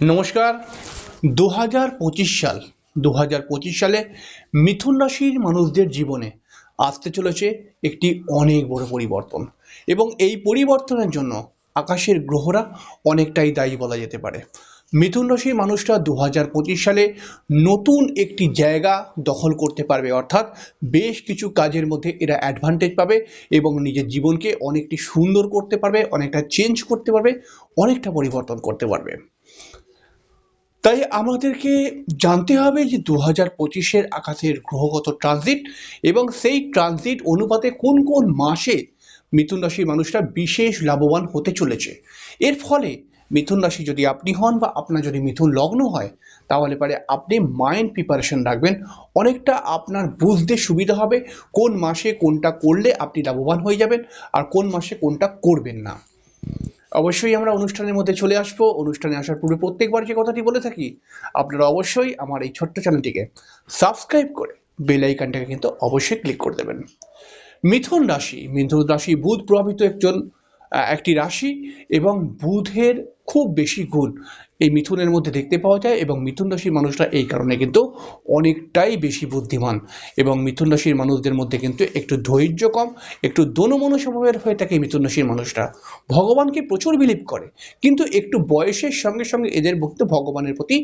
নমস্কার। দু হাজার পঁচিশ সাল দু হাজার পঁচিশ সালে মিথুন রাশির মানুষদের জীবনে আসতে চলেছে একটি অনেক বড় পরিবর্তন এবং এই পরিবর্তনের জন্য আকাশের গ্রহরা অনেকটাই দায়ী বলা যেতে পারে। মিথুন রাশির মানুষরা দু হাজার পঁচিশ সালে নতুন একটি জায়গা দখল করতে পারবে, অর্থাৎ বেশ কিছু কাজের মধ্যে এরা অ্যাডভান্টেজ পাবে এবং নিজের জীবনকে অনেকটি সুন্দর করতে পারবে, অনেকটা চেঞ্জ করতে পারবে, অনেকটা পরিবর্তন করতে পারবে। তাই আমাদেরকে জানতে হবে যে দু হাজার পঁচিশের আকাশের গ্রহগত ট্রানজিট এবং সেই ট্রানজিট অনুপাতে কোন কোন মাসে মিথুন রাশির মানুষরা বিশেষ লাভবান হতে চলেছে। এর ফলে মিথুন রাশি যদি আপনি হন বা আপনার যদি মিথুন লগ্ন হয়, তাহলে পারে আপনি মাইন্ড প্রিপারেশন রাখবেন। অনেকটা আপনার বুঝতে সুবিধা হবে কোন মাসে কোনটা করলে আপনি লাভবান হয়ে যাবেন আর কোন মাসে কোনটা করবেন না। অবশ্যই আমরা অনুষ্ঠানের মধ্যে চলে আসব। অনুষ্ঠানে আসার পূর্বে প্রত্যেকবার যে কথাটি বলে থাকি, আপনারা অবশ্যই আমার এই ছোট্ট চ্যানেলটিকে সাবস্ক্রাইব করে বেল আইকনটাকে কিন্তু অবশ্যই ক্লিক করে দেবেন। মিথুন রাশি মিথুন রাশি বুধ প্রভাবিত একজন একটি রাশি এবং বুধের খুব বেশি গুণ এই মিথুনের মধ্যে দেখতে পাওয়া যায় এবং মিথুন রাশির মানুষরা এই কারণে কিন্তু অনেকটাই বেশি বুদ্ধিমান এবং মিথুন রাশির মানুষদের মধ্যে কিন্তু একটু ধৈর্য কম, একটু দনমন স্বভাবের হয়ে থাকে মিথুন রাশির মানুষরা। ভগবানকে প্রচুর বিলিভ করে, কিন্তু একটু বয়সের সঙ্গে সঙ্গে এদের ভক্ত ভগবানের প্রতি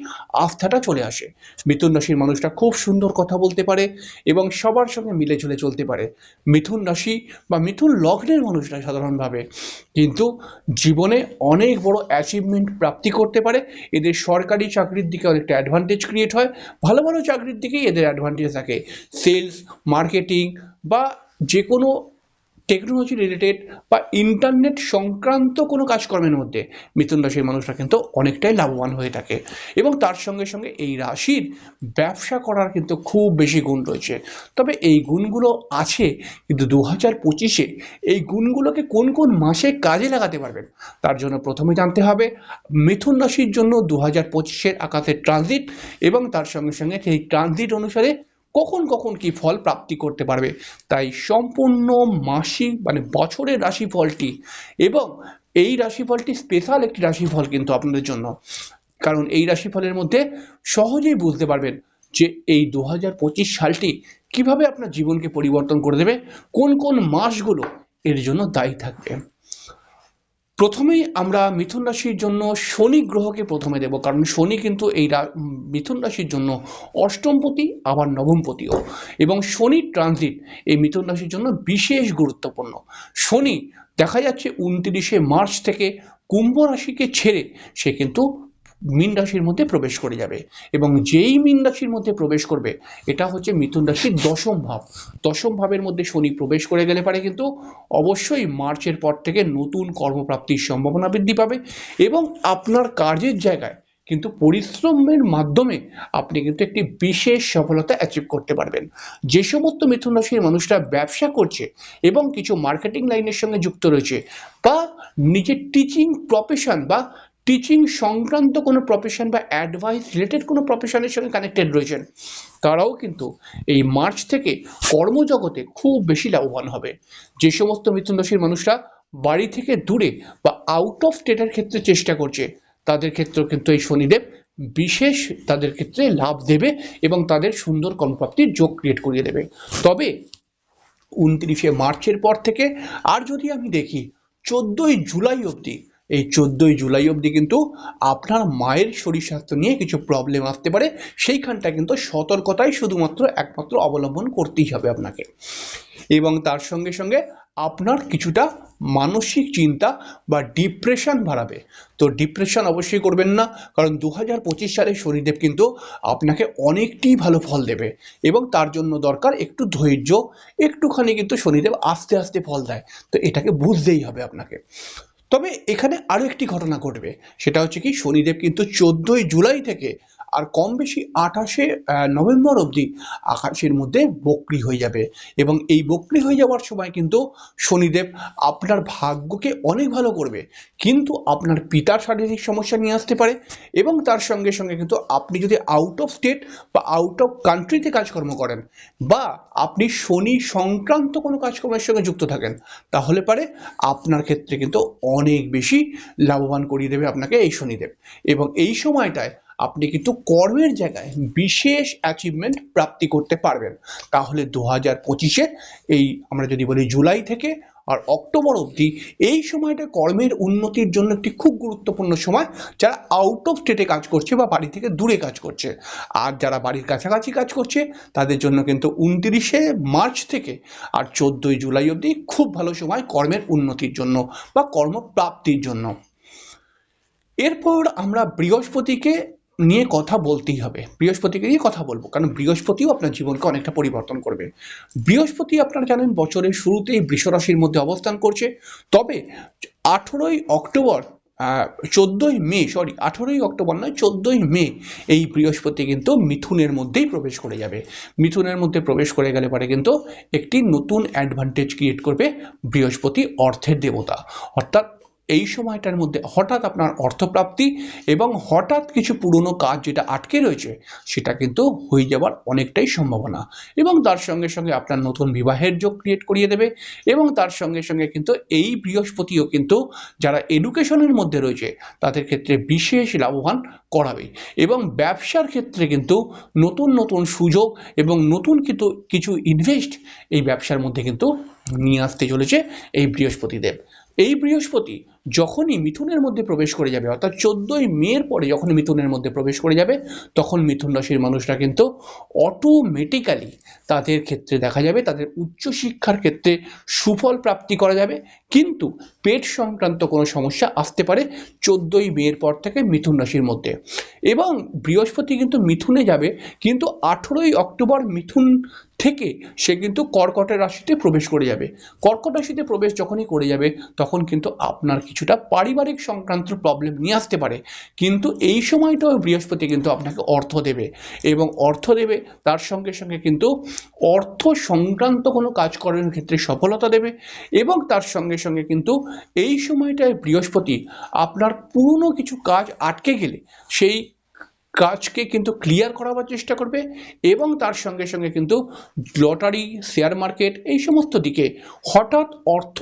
আস্থাটা চলে আসে। মিথুন রাশির মানুষরা খুব সুন্দর কথা বলতে পারে এবং সবার সঙ্গে মিলে ঝুলে চলতে পারে। মিথুন রাশি বা মিথুন লগ্নের মানুষরা সাধারণভাবে কিন্তু জীবনে অনেক বড় অ্যাচিভমেন্ট প্রাপ্তি করতে পারে এদের সরকারি চাকরির দিকে অনেকটা অ্যাডভান্টেজ ক্রিয়েট হয়, ভালো ভালো চাকরির দিকেই এদের অ্যাডভান্টেজ থাকে। সেলস মার্কেটিং বা যে কোনো টেকনোলজি রিলেটেড বা ইন্টারনেট সংক্রান্ত কোনো কাজকর্মের মধ্যে মিথুন রাশির মানুষরা কিন্তু অনেকটাই লাভবান হয়ে থাকে। এবং তার সঙ্গে সঙ্গে এই রাশির ব্যবসা করার কিন্তু খুব বেশি গুণ রয়েছে। তবে এই গুণগুলো আছে কিন্তু দু হাজার পঁচিশে এই গুণগুলোকে কোন কোন মাসে কাজে লাগাতে পারবেন তার জন্য প্রথমে জানতে হবে মিথুন রাশির জন্য দু হাজার পঁচিশের আকাশের ট্রানজিট এবং তার সঙ্গে সঙ্গে সেই ট্রানজিট অনুসারে কখন কখন কি ফল প্রাপ্তি করতে পারবে? তাই সম্পূর্ণ মাসিক মানে বছরের রাশিফলটি এবং এই রাশিফলটি স্পেশাল একটি রাশিফল কিন্তু আপনাদের জন্য। কারণ এই রাশিফলের মধ্যে সহজেই বুঝতে পারবেন যে এই দু হাজার পঁচিশ সালটি কীভাবে আপনার জীবনকে পরিবর্তন করে দেবে, কোন কোন মাসগুলো এর জন্য দায়ী থাকবে। প্রথমেই আমরা মিথুন রাশির জন্য শনি গ্রহকে প্রথমে দেব কারণ শনি কিন্তু এই মিথুন রাশির জন্য অষ্টমপতি আবার নবমপতিও এবং শনি ট্রানজিট এই মিথুন রাশির জন্য বিশেষ গুরুত্বপূর্ণ। শনি দেখা যাচ্ছে উনত্রিশে মার্চ থেকে কুম্ভ রাশিকে ছেড়ে সে কিন্তু মীন রাশির মধ্যে প্রবেশ করে যাবে। এবং যেই মীন রাশির মধ্যে প্রবেশ করবে, এটা হচ্ছে মিথুন রাশির দশম ভাব। দশম ভাবের মধ্যে শনি প্রবেশ করে গেলে পারে কিন্তু অবশ্যই মার্চের পর থেকে নতুন কর্মপ্রাপ্তির সম্ভাবনা বৃদ্ধি পাবে এবং আপনার কাজের জায়গায় কিন্তু পরিশ্রমের মাধ্যমে আপনি কিন্তু একটি বিশেষ সফলতা অ্যাচিভ করতে পারবেন। যে সমস্ত মিথুন রাশির মানুষরা ব্যবসা করছে এবং কিছু মার্কেটিং লাইনের সঙ্গে যুক্ত রয়েছে বা নিজের টিচিং প্রফেশন বা টিচিং সংক্রান্ত কোনো প্রফেশন বা অ্যাডভাইস রিলেটেড কোনো প্রফেশনের সঙ্গে কানেক্টেড রয়েছেন, তারাও কিন্তু এই মার্চ থেকে কর্মজগতে খুব বেশি লাভবান হবে। যে সমস্ত মিথুন রাশির মানুষরা বাড়ি থেকে দূরে বা আউট অফ স্টেটের ক্ষেত্রে চেষ্টা করছে, তাদের ক্ষেত্রেও কিন্তু এই শনিদেব বিশেষ তাদের ক্ষেত্রে লাভ দেবে এবং তাদের সুন্দর কর্মপ্রাপ্তির যোগ ক্রিয়েট করিয়ে দেবে। তবে উনত্রিশে মার্চের পর থেকে আর যদি আমি দেখি, চোদ্দোই জুলাই অবধি এই চোদ্দোই জুলাই অবধি কিন্তু আপনার মায়ের শরীর স্বাস্থ্য নিয়ে কিছু প্রবলেম আসতে পারে। সেইখানটা কিন্তু সতর্কতাই শুধুমাত্র একমাত্র অবলম্বন করতেই হবে আপনাকে। এবং তার সঙ্গে সঙ্গে আপনার কিছুটা মানসিক চিন্তা বা ডিপ্রেশন বাড়াবে। তো ডিপ্রেশন অবশ্যই করবেন না, কারণ দু হাজার পঁচিশ সালে শনিদেব কিন্তু আপনাকে অনেকটি ভালো ফল দেবে এবং তার জন্য দরকার একটু ধৈর্য, একটুখানি কিন্তু শনিদেব আস্তে আস্তে ফল দেয়। তো এটাকে বুঝতেই হবে আপনাকে। তবে এখানে আরও একটি ঘটনা ঘটবে। সেটা হচ্ছে কি শনিদেব কিন্তু চোদ্দোই জুলাই থেকে আর কম বেশি আঠাশে নভেম্বর অবধি আকাশের মধ্যে বক্রি হয়ে যাবে। এবং এই বক্রি হয়ে যাওয়ার সময় কিন্তু শনিদেব আপনার ভাগ্যকে অনেক ভালো করবে। কিন্তু আপনার পিতার শারীরিক সমস্যা নিয়ে আসতে পারে এবং তার সঙ্গে সঙ্গে কিন্তু আপনি যদি আউট অফ স্টেট বা আউট অফ কান্ট্রিতে কাজকর্ম করেন বা আপনি শনি সংক্রান্ত কোনো কাজকর্মের সঙ্গে যুক্ত থাকেন, তাহলে পারে আপনার ক্ষেত্রে কিন্তু অনেক বেশি লাভবান করিয়ে দেবে আপনাকে এই শনিদেব। এবং এই সময়টায় আপনি কিন্তু কর্মের জায়গায় বিশেষ অ্যাচিভমেন্ট প্রাপ্তি করতে পারবেন। তাহলে দু হাজার পঁচিশে এই আমরা যদি বলি জুলাই থেকে আর অক্টোবর অবধি এই সময়টা কর্মের উন্নতির জন্য একটি খুব গুরুত্বপূর্ণ সময়, যারা আউট অফ স্টেটে কাজ করছে বা বাড়ি থেকে দূরে কাজ করছে। আর যারা বাড়ির কাছাকাছি কাজ করছে, তাদের জন্য কিন্তু উনতিরিশে মার্চ থেকে আর চোদ্দোই জুলাই অবধি খুব ভালো সময় কর্মের উন্নতির জন্য বা কর্মপ্রাপ্তির জন্য। এরপর আমরা বৃহস্পতিকে নিয়ে কথা বলতেই হবে। বৃহস্পতিকে নিয়ে কথা বলব, কারণ বৃহস্পতিও আপনার জীবনকে অনেকটা পরিবর্তন করবে। বৃহস্পতি আপনারা জানেন বছরের শুরুতেই বৃষরাশির মধ্যে অবস্থান করছে। তবে আঠেরোই অক্টোবর চোদ্দোই মে সরি আঠেরোই অক্টোবর নয়, চোদ্দোই মে এই বৃহস্পতি কিন্তু মিথুনের মধ্যেই প্রবেশ করে যাবে। মিথুনের মধ্যে প্রবেশ করে গেলে পরে কিন্তু একটি নতুন অ্যাডভান্টেজ ক্রিয়েট করবে বৃহস্পতি অর্থের দেবতা। অর্থাৎ এই সময়টার মধ্যে হঠাৎ আপনার অর্থপ্রাপ্তি এবং হঠাৎ কিছু পুরনো কাজ যেটা আটকে রয়েছে, সেটা কিন্তু হয়ে যাওয়ার অনেকটাই সম্ভাবনা এবং তার সঙ্গে সঙ্গে আপনার নতুন বিবাহের যোগ ক্রিয়েট করিয়ে দেবে এবং তার সঙ্গে সঙ্গে কিন্তু এই বৃহস্পতিও কিন্তু যারা এডুকেশনের মধ্যে রয়েছে, তাদের ক্ষেত্রে বিশেষ লাভবান করাবে এবং ব্যবসার ক্ষেত্রে কিন্তু নতুন নতুন সুযোগ এবং নতুন কিন্তু কিছু ইনভেস্ট এই ব্যবসার মধ্যে কিন্তু নিয়ে আসতে চলেছে এই বৃহস্পতিদেব। এই বৃহস্পতি যখনই মিথুনের মধ্যে প্রবেশ করে যাবে, অর্থাৎ চোদ্দই মের পরে যখন মিথুনের মধ্যে প্রবেশ করে যাবে, তখন মিথুন রাশির মানুষরা কিন্তু অটোমেটিক্যালি তাদের ক্ষেত্রে দেখা যাবে, তাদের উচ্চশিক্ষার ক্ষেত্রে সুফল প্রাপ্তি করা যাবে। কিন্তু পেট সংক্রান্ত কোনো সমস্যা আসতে পারে চোদ্দই মের পর থেকে মিথুন রাশির মধ্যে। এবং বৃহস্পতি কিন্তু মিথুনে যাবে, কিন্তু আঠেরোই অক্টোবর মিথুন থেকে সে কিন্তু কর্কটের রাশিতে প্রবেশ করে যাবে। কর্কট রাশিতে প্রবেশ যখনই করে যাবে, তখন কিন্তু আপনার কিছুটা পারিবারিক সংক্রান্ত প্রবলেম নিয়ে আসতে পারে। কিন্তু এই সময়টাও বৃহস্পতি কিন্তু আপনাকে অর্থ দেবে এবং অর্থ দেবে, তার সঙ্গে সঙ্গে কিন্তু অর্থ সংক্রান্ত কোনো কাজ করার ক্ষেত্রে সফলতা দেবে এবং তার সঙ্গে সঙ্গে কিন্তু এই সময়টায় বৃহস্পতি আপনার পুরনো কিছু কাজ আটকে গেলে সেই কাজকে কিন্তু ক্লিয়ার করাবার চেষ্টা করবে এবং তার সঙ্গে সঙ্গে কিন্তু লটারি শেয়ার মার্কেট এই সমস্ত দিকে হঠাৎ অর্থ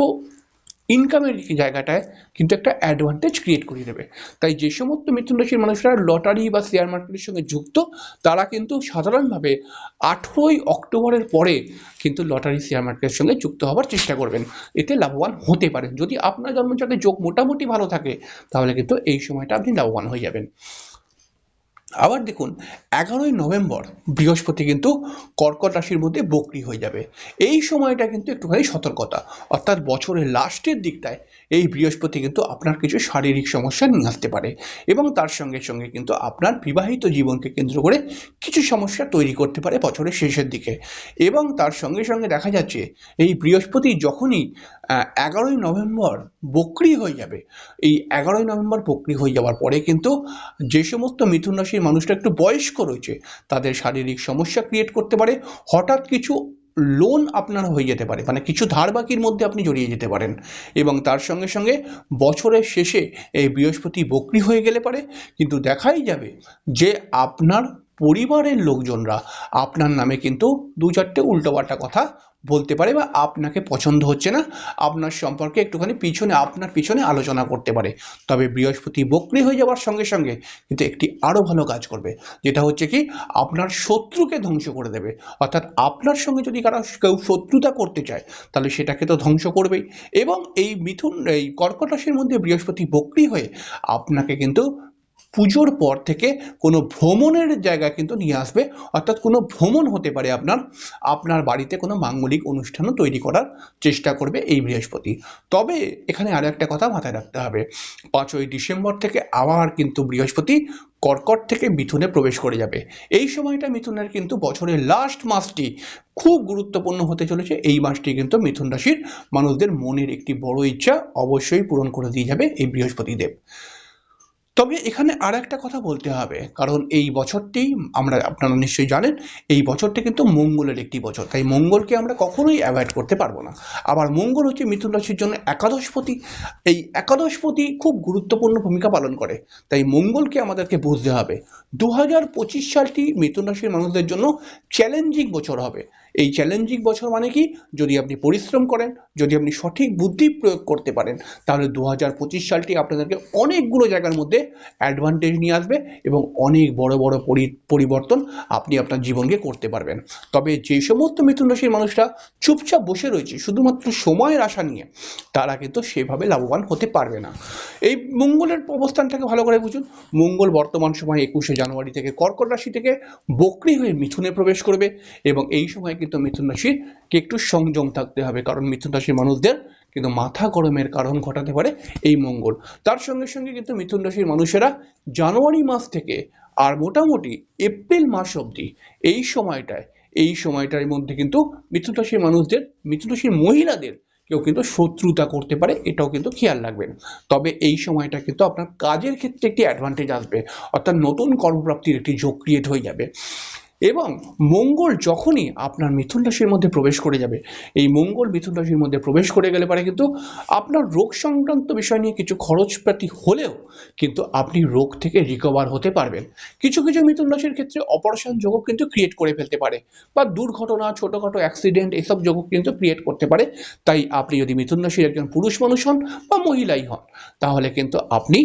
ইনকামের জায়গাটায় কিন্তু একটা অ্যাডভান্টেজ ক্রিয়েট করিয়ে দেবে। তাই যে সমস্ত মিথুন রাশির মানুষরা লটারি বা শেয়ার মার্কেটের সঙ্গে যুক্ত, তারা কিন্তু সাধারণভাবে আঠেরোই অক্টোবরের পরে কিন্তু লটারি শেয়ার মার্কেটের সঙ্গে যুক্ত হওয়ার চেষ্টা করবেন। এতে লাভবান হতে পারেন। যদি আপনার জন্মচাকে যোগ মোটামুটি ভালো থাকে, তাহলে কিন্তু এই সময়টা আপনি লাভবান হয়ে যাবেন। আবার দেখুন এগারোই নভেম্বর বৃহস্পতি কিন্তু কর্কট রাশির মধ্যে বকরি হয়ে যাবে। এই সময়টা কিন্তু একটুখানি সতর্কতা। অর্থাৎ বছরের লাস্টের দিকটায় এই বৃহস্পতি কিন্তু আপনার কিছু শারীরিক সমস্যা নিয়ে আসতে পারে এবং তার সঙ্গে সঙ্গে কিন্তু আপনার বিবাহিত জীবনকে কেন্দ্র করে কিছু সমস্যা তৈরি করতে পারে বছরের শেষের দিকে। এবং তার সঙ্গে সঙ্গে দেখা যাচ্ছে এই বৃহস্পতি যখনই এগারোই নভেম্বর বকরি হয়ে যাবে, এই এগারোই নভেম্বর বকরি হয়ে যাওয়ার পরে কিন্তু যে সমস্ত মিথুন রাশির মানুষটা একটু বয়স্ক রয়েছে। তাদের শারীরিক সমস্যা ক্রিয়েট করতে পারে। হঠাৎ কিছু লোন আপনার হয়ে যেতে পারে। মানে কিছু ধার বাকির মধ্যে আপনি জড়িয়ে যেতে পারেন। এবং তার সঙ্গে সঙ্গে বছরের শেষে এই বৃহস্পতি বকরি হয়ে গেলে পারে। কিন্তু দেখাই যাবে যে আপনার পরিবারের লোকজনরা আপনার নামে কিন্তু দু চারটে উল্টোপাল্টা কথা বলতে পারে বা আপনাকে পছন্দ হচ্ছে না, আপনার সম্পর্কে একটুখানি পিছনে, আপনার পিছনে আলোচনা করতে পারে। তবে বৃহস্পতি বক্রি হয়ে যাওয়ার সঙ্গে সঙ্গে কিন্তু একটি আরও ভালো কাজ করবে, যেটা হচ্ছে কি, আপনার শত্রুকে ধ্বংস করে দেবে। অর্থাৎ আপনার সঙ্গে যদি কারও কেউ শত্রুতা করতে চায়, তাহলে সেটাকে তো ধ্বংস করবেই। এবং এই মিথুন, এই কর্কট রাশির মধ্যে বৃহস্পতি বক্রি হয়ে আপনাকে কিন্তু পুজোর পর থেকে কোনো ভ্রমণের জায়গা কিন্তু নিয়ে আসবে। অর্থাৎ কোনো ভ্রমণ হতে পারে আপনার আপনার বাড়িতে কোনো মাঙ্গলিক অনুষ্ঠানও তৈরি করার চেষ্টা করবে এই বৃহস্পতি। তবে এখানে আরও একটা কথা মাথায় রাখতে হবে। পাঁচই ডিসেম্বর থেকে আবার কিন্তু বৃহস্পতি কর্কট থেকে মিথুনে প্রবেশ করে যাবে। এই সময়টা মিথুনের কিন্তু বছরের লাস্ট মাসটি খুব গুরুত্বপূর্ণ হতে চলেছে। এই মাসটি কিন্তু মিথুন রাশির মানুষদের মনের একটি বড় ইচ্ছা অবশ্যই পূরণ করে দিয়ে যাবে এই বৃহস্পতি দেব তবে এখানে আর একটা কথা বলতে হবে। কারণ এই বছরটি আমরা, আপনারা নিশ্চয়ই জানেন, এই বছরটি কিন্তু মঙ্গলের একটি বছর। তাই মঙ্গলকে আমরা কখনোই অ্যাভয়েড করতে পারব না। আবার মঙ্গল হচ্ছে মিথুন রাশির জন্য একাদশপতি। এই একাদশপতি খুব গুরুত্বপূর্ণ ভূমিকা পালন করে। তাই মঙ্গলকে আমাদেরকে বুঝতে হবে। দু হাজার পঁচিশ সালটি মিথুন রাশির মানুষদের জন্য চ্যালেঞ্জিং বছর হবে। এই চ্যালেঞ্জিং বছর মানে কি? যদি আপনি পরিশ্রম করেন, যদি আপনি সঠিক বুদ্ধি প্রয়োগ করতে পারেন, তাহলে দু হাজার পঁচিশ সালটি আপনাদেরকে অনেকগুলো জায়গার মধ্যে অ্যাডভান্টেজ নিয়ে আসবে এবং অনেক বড় বড় পরি- পরিবর্তন আপনি আপনার জীবনকে করতে পারবেন। তবে যে সমস্ত মিথুন রাশির মানুষরা চুপচাপ বসে রয়েছে, শুধুমাত্র সময়ের আশা নিয়ে, তারা কিন্তু সেভাবে লাভবান হতে পারবে না। এই মঙ্গলের অবস্থানটাকে ভালো করে বুঝুন। মঙ্গল বর্তমান সময় একুশে জানুয়ারি থেকে কর্কট রাশি থেকে বক্রি হয়ে মিথুনে প্রবেশ করবে এবং এই সময় কিন্তু মিথুন রাশিকে একটু সংযম থাকতে হবে। কারণ মিথুন রাশির মানুষদের কিন্তু মাথা গরমের কারণ ঘটাতে পারে এই মঙ্গল। তার সঙ্গে সঙ্গে কিন্তু মিথুন রাশির মানুষেরা জানুয়ারি মাস থেকে আর মোটামুটি এপ্রিল মাস অবধি এই সময়টায়, এই সময়টার মধ্যে কিন্তু মিথুন রাশির মানুষদের, মিথুন রাশির মহিলাদের কেউ কিন্তু শত্রুতা করতে পারে, এটাও কিন্তু খেয়াল রাখবেন। তবে এই সময়টা কিন্তু আপনার কাজের ক্ষেত্রে একটি অ্যাডভান্টেজ আসবে। অর্থাৎ নতুন কর্মপ্রাপ্তির একটি যোগ ক্রিয়েট হয়ে যাবে। এবং মঙ্গল যখনই আপনার মিথুন রাশির মধ্যে প্রবেশ করে যাবে, এই মঙ্গল মিথুন রাশির মধ্যে প্রবেশ করে গেলে পারে কিন্তু আপনার রোগ সংক্রান্ত বিষয় নিয়ে কিছু খরচপাতি হলেও কিন্তু আপনি রোগ থেকে রিকভার হতে পারবেন। কিছু কিছু মিথুন রাশির ক্ষেত্রে অপারেশন যোগও কিন্তু ক্রিয়েট করে ফেলতে পারে বা দুর্ঘটনা, ছোটোখাটো অ্যাক্সিডেন্ট এসব যোগও কিন্তু ক্রিয়েট করতে পারে। তাই আপনি যদি মিথুন রাশির একজন পুরুষ মানুষ হন বা মহিলাই হন, তাহলে কিন্তু আপনি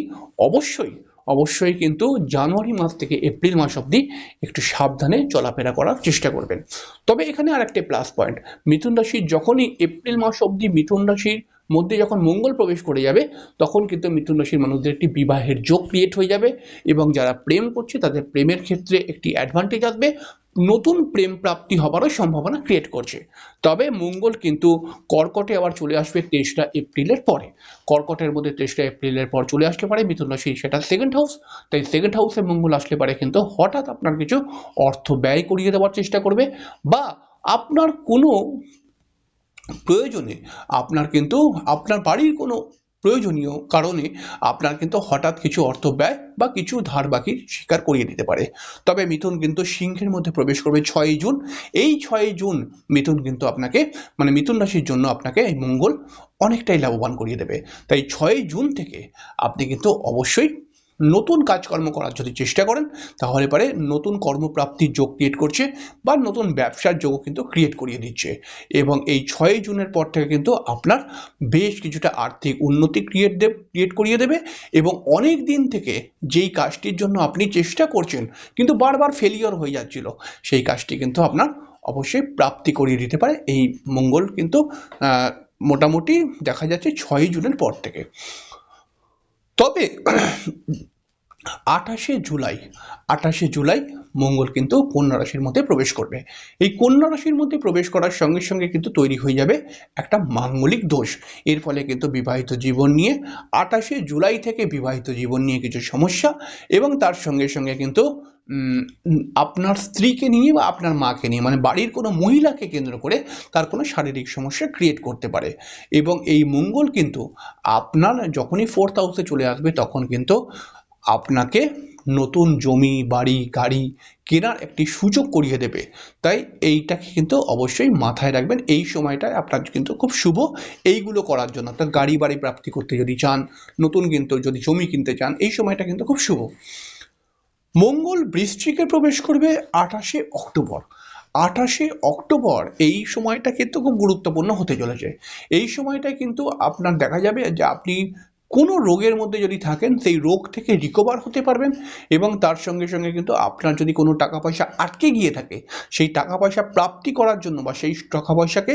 অবশ্যই অবশ্যই কিন্তু জানুয়ারি মাস থেকে এপ্রিল মাস অবধি একটু সাবধানে চলাফেরা করার চেষ্টা করবেন। তবে এখানে আর একটা প্লাস পয়েন্ট মিথুন রাশির যখনই এপ্রিল মাস অবধি মিথুন রাশির মধ্যে যখন মঙ্গল প্রবেশ করে যাবে, তখন কিন্তু মিথুন রাশির মানুষদের একটি বিবাহের যোগ ক্রিয়েট হয়ে যাবে এবং যারা প্রেম করছে, তাদের প্রেমের ক্ষেত্রে একটি অ্যাডভান্টেজ আসবে। নতুন প্রেম প্রাপ্তি হবারও সম্ভাবনা ক্রিয়েট করছে। তবে মঙ্গল কিন্তু কর্কটে আবার চলে আসবে তেইশটা এপ্রিলের পরে। কর্কটের মধ্যে তেইশটা এপ্রিলের পর চলে আসতে পারে মিথুন রাশি সেটা সেকেন্ড হাউস তাই সেকেন্ড হাউসে মঙ্গল আসলে পারে কিন্তু হঠাৎ আপনার কিছু অর্থ ব্যয় করিয়ে দেওয়ার চেষ্টা করবে বা আপনার কোনো প্রয়োজনে আপনার কিন্তু, আপনার বাড়ির কোনো প্রয়োজনীয় কারণে আপনার কিন্তু হঠাৎ কিছু অর্থ ব্যয় বা কিছু ধার বাকি স্বীকার করিয়ে দিতে পারে। তবে মিথুন কিন্তু সিংহের মধ্যে প্রবেশ করবে ছয়ই জুন। এই ছয়ই জুন মিথুন কিন্তু আপনাকে মানে মিথুন রাশির জন্য আপনাকে এই মঙ্গল অনেকটাই লাভবান করিয়ে দেবে। তাই ছয়ই জুন থেকে আপনি কিন্তু অবশ্যই নতুন কাজকর্ম করার যদি চেষ্টা করেন, তাহলে পারে নতুন কর্মপ্রাপ্তির যোগ ক্রিয়েট করছে বা নতুন ব্যবসার যোগও কিন্তু ক্রিয়েট করিয়ে দিচ্ছে। এবং এই ছয়ই জুনের পর থেকে কিন্তু আপনার বেশ কিছুটা আর্থিক উন্নতি ক্রিয়েট দেব ক্রিয়েট করিয়ে দেবে এবং অনেক দিন থেকে যেই কাজটির জন্য আপনি চেষ্টা করছেন, কিন্তু বারবার ফেলিওর হয়ে যাচ্ছিল, সেই কাজটি কিন্তু আপনার অবশ্যই প্রাপ্তি করিয়ে দিতে পারে। এই মঙ্গল কিন্তু মোটামুটি দেখা যাচ্ছে ছয়ই জুনের পর থেকে। তবে আঠাশে জুলাই আঠাশে জুলাই মঙ্গল কিন্তু কন্যা রাশির মধ্যে প্রবেশ করবে। এই কন্যা রাশির মধ্যে প্রবেশ করার সঙ্গে সঙ্গে কিন্তু তৈরি হয়ে যাবে একটা মাঙ্গলিক দোষ। এর ফলে কিন্তু বিবাহিত জীবন নিয়ে আঠাশে জুলাই থেকে বিবাহিত জীবন নিয়ে কিছু সমস্যা এবং তার সঙ্গে সঙ্গে কিন্তু আপনার স্ত্রীকে নিয়ে বা আপনার মাকে নিয়ে মানে বাড়ির কোনো মহিলাকে কেন্দ্র করে তার কোনো শারীরিক সমস্যা ক্রিয়েট করতে পারে। এবং এই মঙ্গল কিন্তু আপনার যখনই ফোর্থ হাউসে চলে আসবে তখন কিন্তু আপনাকে নতুন জমি, বাড়ি, গাড়ি কেনার একটি সুযোগ করিয়ে দেবে। তাই এইটাকে কিন্তু অবশ্যই মাথায় রাখবেন। এই সময়টায় আপনার কিন্তু খুব শুভ এইগুলো করার জন্য। অর্থাৎ গাড়ি বাড়ি প্রাপ্তি করতে যদি চান, নতুন কিন্তু যদি জমি কিনতে চান, এই সময়টা কিন্তু খুব শুভ। মঙ্গল বৃশ্চিকে প্রবেশ করবে আঠাশে অক্টোবর। আঠাশে অক্টোবর এই সময়টা কিন্তু খুব গুরুত্বপূর্ণ হতে চলেছে। এই সময়টায় কিন্তু আপনার দেখা যাবে যে আপনি কোনো রোগের মধ্যে যদি থাকেন, সেই রোগ থেকে রিকভার হতে পারবেন এবং তার সঙ্গে সঙ্গে কিন্তু আপনার যদি কোনো টাকা পয়সা আটকে গিয়ে থাকে, সেই টাকা পয়সা প্রাপ্তি করার জন্য বা সেই টাকা পয়সাকে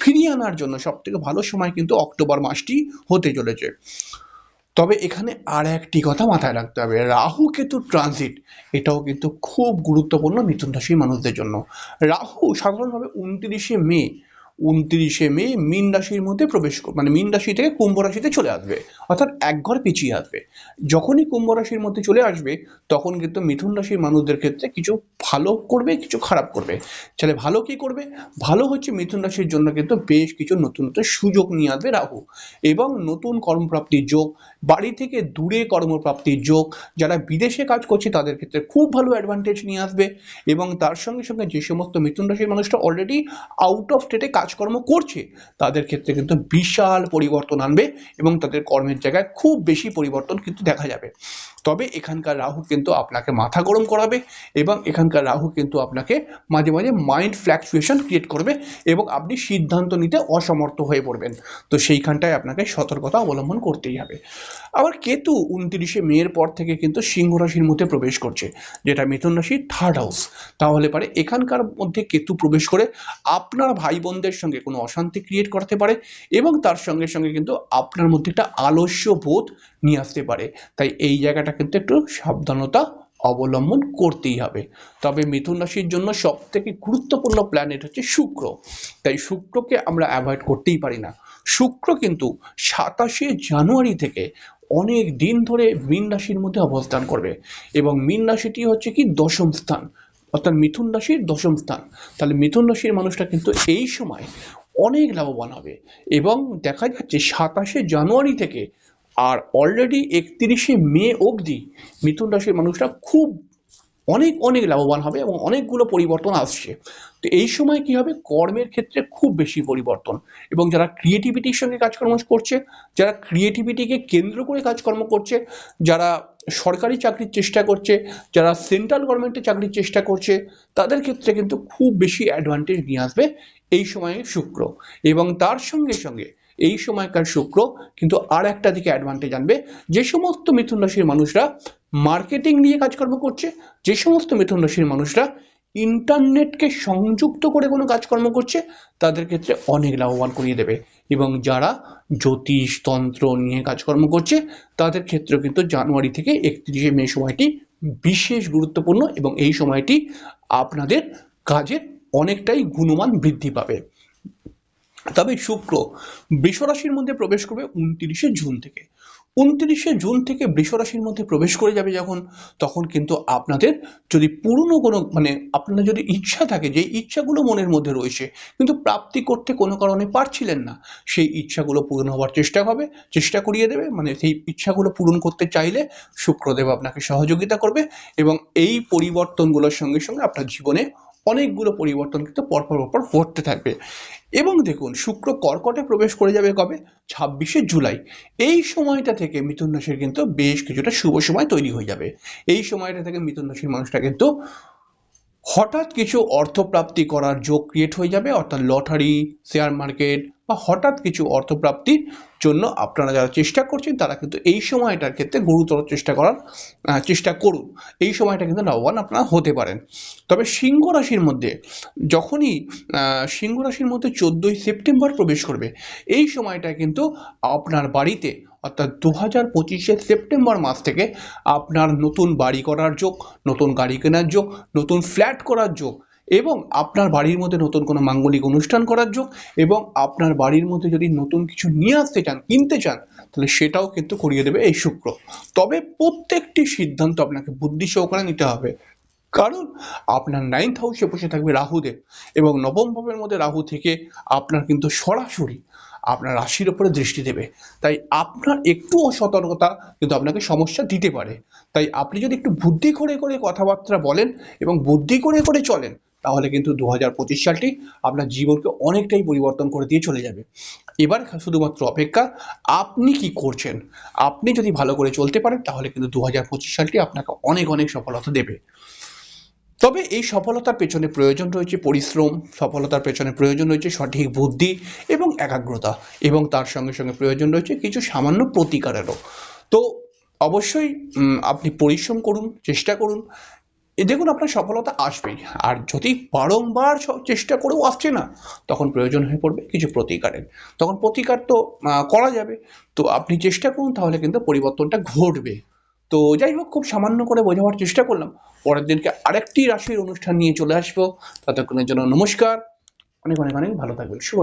ফিরিয়ে আনার জন্য সবথেকে ভালো সময় কিন্তু অক্টোবর মাসটি হতে চলেছে। তবে এখানে আর একটি কথা মাথায় রাখতে হবে, রাহু কেতু ট্রানজিট এটাও কিন্তু খুব গুরুত্বপূর্ণ মিথুন রাশির মানুষদের জন্য। রাহু সাধারণভাবে উনত্রিশে মে উনত্রিশে মে মীন রাশির মধ্যে প্রবেশ মানে মীন রাশি থেকে কুম্ভ রাশিতে চলে আসবে। অর্থাৎ এক ঘর পিছিয়ে আসবে। যখনই কুম্ভ রাশির মধ্যে চলে আসবে, তখন কিন্তু মিথুন রাশির মানুষদের ক্ষেত্রে কিছু ভালো করবে, কিছু খারাপ করবে। তাহলে ভালো কি করবে? ভালো হচ্ছে মিথুন রাশির জন্য কিন্তু বেশ কিছু নতুন নতুন সুযোগ নিয়ে আসবে রাহু। এবং নতুন কর্মপ্রাপ্তির যোগ, বাড়ি থেকে দূরে কর্মপ্রাপ্তির যোগ, যারা বিদেশে কাজ করছে তাদের ক্ষেত্রে খুব ভালো অ্যাডভান্টেজ নিয়ে আসবে। এবং তার সঙ্গে সঙ্গে যে সমস্ত মিথুন রাশির মানুষরা অলরেডি আউট অফ স্টেটে কাজকর্ম করছে, তাদের ক্ষেত্রে কিন্তু বিশাল পরিবর্তন আনবে এবং তাদের কর্মের জায়গায় খুব বেশি পরিবর্তন কিন্তু দেখা যাবে। তবে এখানকার রাহু কিন্তু আপনাকে মাথা গরম করাবে এবং এখানকার রাহু কিন্তু আপনাকে মাঝে মাঝে মাইন্ড ফ্ল্যাকচুয়েশন ক্রিয়েট করবে এবং আপনি সিদ্ধান্ত নিতে অসমর্থ হয়ে পড়বেন। তো সেইখানটায় আপনাকে সতর্কতা অবলম্বন করতেই হবে। আবার কেতু উনত্রিশে মেয়ের পর থেকে কিন্তু সিংহ রাশির মধ্যে প্রবেশ করছে, যেটা মিথুন রাশির থার্ড হাউস তাহলে পারে এখানকার মধ্যে কেতু প্রবেশ করে আপনার ভাই বোনদের সঙ্গে কোনো অশান্তি ক্রিয়েট করতে পারে এবং তার সঙ্গে সঙ্গে কিন্তু আপনার মধ্যে একটা আলস্য বোধ নিয়ে আসতে পারে। তাই এই জায়গাটা কিন্তু একটু সাবধানতা অবলম্বন করতেই হবে। তবে মিথুন রাশির জন্য সব থেকে গুরুত্বপূর্ণ প্ল্যানেট হচ্ছে শুক্র। তাই শুক্রকে আমরা অ্যাভয়েড করতেই পারি না। শুক্র কিন্তু সাতাশে জানুয়ারি থেকে অনেক দিন ধরে মীন রাশির মধ্যে অবস্থান করবে। এবং মীন রাশিটি হচ্ছে কি? দশম স্থান। অর্থাৎ মিথুন রাশির দশম স্থান। তাহলে মিথুন রাশির মানুষটা কিন্তু এই সময় অনেক লাভবান হবে। এবং দেখা যাচ্ছে সাতাশে জানুয়ারি থেকে আর অলরেডি একত্রিশে মে অবধি মিথুন রাশির মানুষরা খুব অনেক অনেক লাভবান হবে এবং অনেকগুলো পরিবর্তন আসছে। তো এই সময় কি হবে? কর্মের ক্ষেত্রে খুব বেশি পরিবর্তন এবং যারা ক্রিয়েটিভিটির সঙ্গে কাজকর্ম করছে, যারা ক্রিয়েটিভিটিকে কেন্দ্র করে কাজকর্ম করছে, যারা সরকারি চাকরির চেষ্টা করছে, যারা সেন্ট্রাল গভর্নমেন্টের চাকরির চেষ্টা করছে, তাদের ক্ষেত্রে কিন্তু খুব বেশি অ্যাডভান্টেজ নিয়ে আসবে এই সময়ে শুক্র এবং তার সঙ্গে সঙ্গে এই সময়কার শুক্র কিন্তু আর একটা দিকে অ্যাডভান্টেজ আনবে। যে সমস্ত মিথুন রাশির মানুষরা মার্কেটিং নিয়ে কাজকর্ম করছে। যে সমস্ত মিথুন রাশির মানুষরা ইন্টারনেটকে সংযুক্ত করে কোনো কাজকর্ম করছে, তাদের ক্ষেত্রে অনেক লাভবান করিয়ে দেবে। এবং যারা জ্যোতিষ, তন্ত্র নিয়ে কাজকর্ম করছে, তাদের ক্ষেত্রেও কিন্তু জানুয়ারি থেকে একত্রিশে মে সময়টি বিশেষ গুরুত্বপূর্ণ এবং এই সময়টি আপনাদের কাজের অনেকটাই গুণমান বৃদ্ধি পাবে। তবে শুক্র বৃষরাশির মধ্যে প্রবেশ করবে উনত্রিশে জুন থেকে। উনত্রিশে জুন থেকে বৃষরাশির মধ্যে প্রবেশ করে যাবে যখন, তখন কিন্তু আপনাদের যদি পুরনো কোনো মানে আপনাদের যদি ইচ্ছা থাকে যে ইচ্ছাগুলো মনের মধ্যে রয়েছে, কিন্তু প্রাপ্তি করতে কোনো কারণে পারছিলেন না, সেই ইচ্ছাগুলো পূরণ হওয়ার চেষ্টা হবে, চেষ্টা করিয়ে দেবে মানে সেই ইচ্ছাগুলো পূরণ করতে চাইলে শুক্রদেব আপনাকে সহযোগিতা করবে এবং এই পরিবর্তনগুলোর সঙ্গে সঙ্গে আপনার জীবনে অনেকগুলো পরিবর্তন কিন্তু পরপর পরপর ঘটতে থাকবে। এবং দেখুন, শুক্র কর্কটে প্রবেশ করে যাবে কবে? ছাব্বিশে জুলাই। এই সময়টা থেকে মিথুন রাশির কিন্তু বেশ কিছুটা শুভ সময় তৈরি হয়ে যাবে। এই সময়টা থেকে মিথুন রাশির মানুষটা কিন্তু হঠাৎ কিছু অর্থপ্রাপ্তি করার যোগ ক্রিয়েট হয়ে যাবে। অর্থাৎ লটারি শেয়ার মার্কেট বা হঠাৎ কিছু অর্থপ্রাপ্তির জন্য আপনারা যারা চেষ্টা করছেন, তারা কিন্তু এই সময়টার ক্ষেত্রে গুরুতর চেষ্টা করার চেষ্টা করুন। এই সময়টা কিন্তু লাভবান আপনারা হতে পারেন। তবে সিংহ রাশির মধ্যে যখনই সিংহ রাশির মধ্যে চোদ্দোই সেপ্টেম্বর প্রবেশ করবে, এই সময়টা কিন্তু আপনার বাড়িতে, অর্থাৎ দু হাজার পঁচিশে সেপ্টেম্বর মাস থেকে আপনার নতুন বাড়ি করার যোগ, নতুন গাড়ি কেনার যোগ, নতুন ফ্ল্যাট করার যোগ এবং আপনার বাড়ির মধ্যে নতুন কোনো মাঙ্গলিক অনুষ্ঠান করার যোগ এবং আপনার বাড়ির মধ্যে যদি নতুন কিছু নিয়ে আসতে চান, কিনতে চান, তাহলে সেটাও কিন্তু করিয়ে দেবে এই শুক্র। তবে প্রত্যেকটি সিদ্ধান্ত আপনাকে বুদ্ধি সহকারে নিতে হবে। কারণ আপনার নাইন্থ হাউসে বসে থাকবে রাহুদেব এবং নবম ভাবের মধ্যে রাহু থেকে আপনার কিন্তু সরাসরি আপনার রাশির ওপরে দৃষ্টি দেবে। তাই আপনার একটু অসতর্কতা কিন্তু আপনাকে সমস্যা দিতে পারে। তাই আপনি যদি একটু বুদ্ধি করে করে কথাবার্তা বলেন এবং বুদ্ধি করে করে চলেন তাহলে কিন্তু দু হাজার পঁচিশ সালটি আপনার জীবনকে অনেকটাই পরিবর্তন করে দিয়ে চলে যাবে। এবার শুধুমাত্র অপেক্ষা, আপনি কি করছেন? আপনি যদি ভালো করে চলতে পারেন, তাহলে কিন্তু দু হাজার পঁচিশ সালটি আপনাকে অনেক অনেক সফলতা দেবে। তবে এই সফলতার পেছনে প্রয়োজন রয়েছে পরিশ্রম, সফলতার পেছনে প্রয়োজন রয়েছে সঠিক বুদ্ধি এবং একাগ্রতা এবং তার সঙ্গে সঙ্গে প্রয়োজন রয়েছে কিছু সামান্য প্রতিকারেরও। তো অবশ্যই আপনি পরিশ্রম করুন, চেষ্টা করুন দেখুন আপনার সফলতা আসবেই। আর যদি বারংবার চেষ্টা করেও আসছে না, তখন প্রয়োজন হয়ে পড়বে কিছু প্রতিকারের। তখন প্রতিকার তো করা যাবে। তো আপনি চেষ্টা করুন, তাহলে কিন্তু পরিবর্তনটা ঘটবে। তো যাই হোক, খুব সামান্য করে বোঝাবার চেষ্টা করলাম। পরের দিনকে আরেকটি রাশির অনুষ্ঠান নিয়ে চলে আসব। ততক্ষণের জন্য নমস্কার। অনেক অনেক অনেক ভালো থাকবেন। শুভ